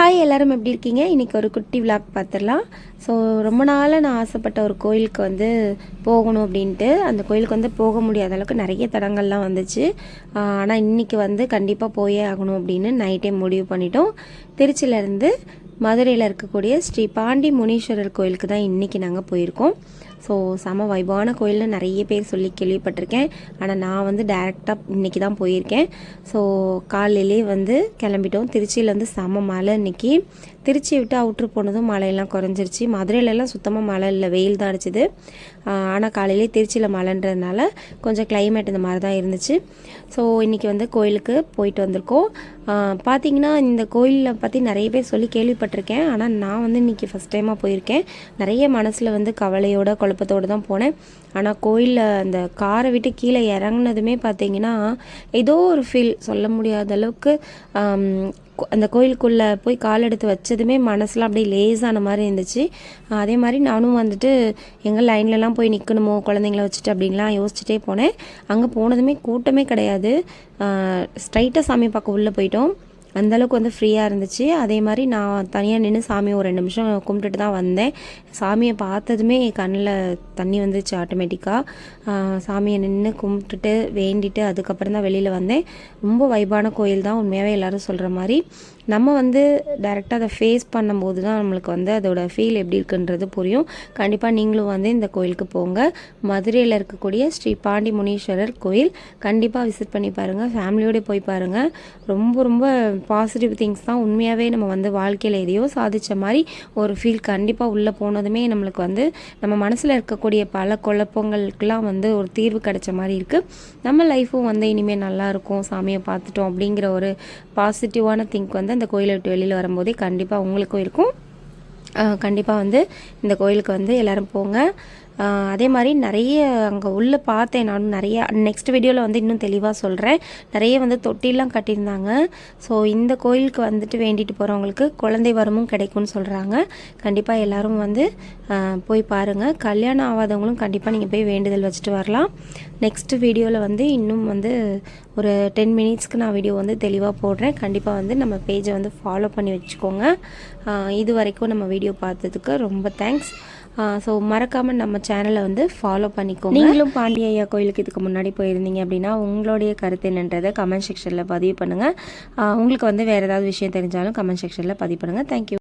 Hi எல்லோரும் எப்படி இருக்கீங்க? இன்றைக்கி ஒரு குட்டி விளாக் பார்த்துடலாம் ஸோ ரொம்ப நாளாக நான் ஆசைப்பட்ட ஒரு கோயிலுக்கு வந்து போகணும் அப்படின்ட்டு. அந்த கோயிலுக்கு வந்து போக முடியாத அளவுக்கு நிறைய தடங்கள்லாம் வந்துச்சு. ஆனால் இன்றைக்கி வந்து கண்டிப்பாக போயே ஆகணும் அப்படின்னு நைட்டே முடிவு பண்ணிட்டோம். திருச்சியிலேருந்து மதுரையில் இருக்கக்கூடிய ஸ்ரீ பாண்டி முனீஸ்வரர் கோயிலுக்கு தான் இன்றைக்கி நாங்கள் போயிருக்கோம். ஸோ செம வைபான கோயில்னு நிறைய பேர் சொல்லி கேள்விப்பட்டிருக்கேன். ஆனால் நான் வந்து டேரெக்டாக இன்றைக்கி தான் போயிருக்கேன். ஸோ காலையிலே வந்து கிளம்பிட்டோம். திருச்சியில் வந்து செம மழை இன்றைக்கி திருச்சியை விட்டு அவுட்ரு போனதும் மழையெல்லாம் குறைஞ்சிருச்சு. மதுரையிலலாம் சுத்தமாக மழை இல்லை. வெயில் தான் அடிச்சுது. ஆனால் காலையிலே திருச்சியில் மழைன்றதுனால கொஞ்சம் கிளைமேட் இந்த மாதிரி தான் இருந்துச்சு. ஸோ இன்றைக்கி வந்து கோயிலுக்கு போயிட்டு வந்திருக்கோம். பார்த்தீங்கன்னா இந்த கோயிலில் பற்றி நிறைய பேர் சொல்லி கேள்விப்பட்டிருக்கேன். ஆனால் நான் வந்து இன்றைக்கி ஃபஸ்ட் டைமாக போயிருக்கேன். நிறைய மனசில் வந்து கவலையோட குழப்பத்தோடு தான் போனேன். ஆனால் கோயிலில் அந்த காரை விட்டு கீழே இறங்குனதுமே பார்த்தீங்கன்னா ஏதோ ஒரு ஃபீல் சொல்ல முடியாத அளவுக்கு அந்த கோயிலுக்குள்ளே போய் கால் எடுத்து வச்சதுமே மனசுலாம் அப்படியே லேஸான மாதிரி இருந்துச்சு. அதே மாதிரி நானும் வந்துட்டு எங்கள் லைன்லலாம் போய் நிற்கணுமோ குழந்தைங்கள வச்சுட்டு அப்படின்லாம் யோசிச்சுட்டே போனேன். அங்கே போனதுமே கூட்டமே கிடையாது. ஸ்ட்ரைட்டாக சாமி பார்க்க உள்ளே போயிட்டோம். அந்தளவுக்கு வந்து ஃப்ரீயாக இருந்துச்சு. அதே மாதிரி நான் தனியாக நின்று சாமியை ஒரு ரெண்டு நிமிஷம் கும்பிட்டுட்டு தான் வந்தேன். சாமியை பார்த்ததுமே கண்ணில் தண்ணி வந்துச்சு ஆட்டோமேட்டிக்காக சாமியை நின்று கும்பிட்டுட்டு வேண்டிட்டு அதுக்கப்புறம் தான் வெளியில் வந்தேன். ரொம்ப வைபான கோயில் தான். உண்மையாகவே எல்லோரும் சொல்கிற மாதிரி. நம்ம வந்து டைரெக்டாக அதை ஃபேஸ் பண்ணும்போது தான் நம்மளுக்கு வந்து அதோட ஃபீல் எப்படி இருக்குன்றது புரியும். கண்டிப்பாக நீங்களும் வந்து இந்த கோயிலுக்கு போங்க. மதுரையில் இருக்கக்கூடிய ஸ்ரீ பாண்டி முனீஸ்வரர் கோயில் கண்டிப்பாக விசிட் பண்ணி பாருங்கள் ஃபேமிலியோடு போய் பாருங்கள் ரொம்ப ரொம்ப பாசிட்டிவ் திங்ஸ் தான் உண்மையாகவே நம்ம வந்து வாழ்க்கையில் எதையோ சாதித்த மாதிரி ஒரு ஃபீல் கண்டிப்பாக உள்ளே போனதுமே நம்மளுக்கு வந்து நம்ம மனசில் இருக்கக்கூடிய பல குழப்பங்களுக்கெல்லாம் வந்து ஒரு தீர்வு கிடைச்ச மாதிரி இருக்குது நம்ம லைஃப்பும் வந்து இனிமேல் நல்லாயிருக்கும் சாமியை பார்த்துட்டோம் அப்படிங்கிற ஒரு பாசிட்டிவான திங்க் வந்து அந்த கோயிலை விட்டு வெளியில் வரும்போதே கண்டிப்பாக உங்களுக்கும் இருக்கும். கண்டிப்பாக வந்து இந்த கோயிலுக்கு வந்து எல்லோரும் போங்க. அதே மாதிரி நிறைய அங்கே உள்ளே பார்த்தேன். நானும் நிறைய நெக்ஸ்ட் வீடியோவில் வந்து இன்னும் தெளிவாக சொல்கிறேன் நிறைய வந்து தொட்டிலாம் கட்டியிருந்தாங்க. ஸோ இந்த கோயிலுக்கு வந்துட்டு வேண்டிட்டு போகிறவங்களுக்கு குழந்தை வரமும் கிடைக்கும்னு சொல்கிறாங்க கண்டிப்பாக எல்லோரும் வந்து போய் பாருங்கள் கல்யாணம் ஆகாதவங்களும் கண்டிப்பாக நீங்கள் போய் வேண்டுதல் வச்சுட்டு வரலாம். நெக்ஸ்ட் வீடியோவில் வந்து இன்னும் வந்து ஒரு டென் மினிட்ஸ்க்கு நான் வீடியோ வந்து தெளிவாக போடுறேன். கண்டிப்பாக வந்து நம்ம பேஜை வந்து ஃபாலோ பண்ணி வச்சுக்கோங்க. இது வரைக்கும் நம்ம வீடியோ பார்த்ததுக்கு ரொம்ப தேங்க்ஸ் ஸோ மறக்காமல் நம்ம சேனலை வந்து ஃபாலோ பண்ணிக்கோங்க. நீங்களும் பாண்டிய கோயிலுக்கு இதுக்கு முன்னாடி போயிருந்தீங்க அப்படின்னா உங்களுடைய கருத்து என்னன்றதை கமெண்ட் செக்ஷனில் பதிவு பண்ணுங்கள் உங்களுக்கு வந்து வேறு ஏதாவது விஷயம் தெரிஞ்சாலும் கமெண்ட் செக்ஷனில் பதிவு பண்ணுங்கள் தேங்க்யூ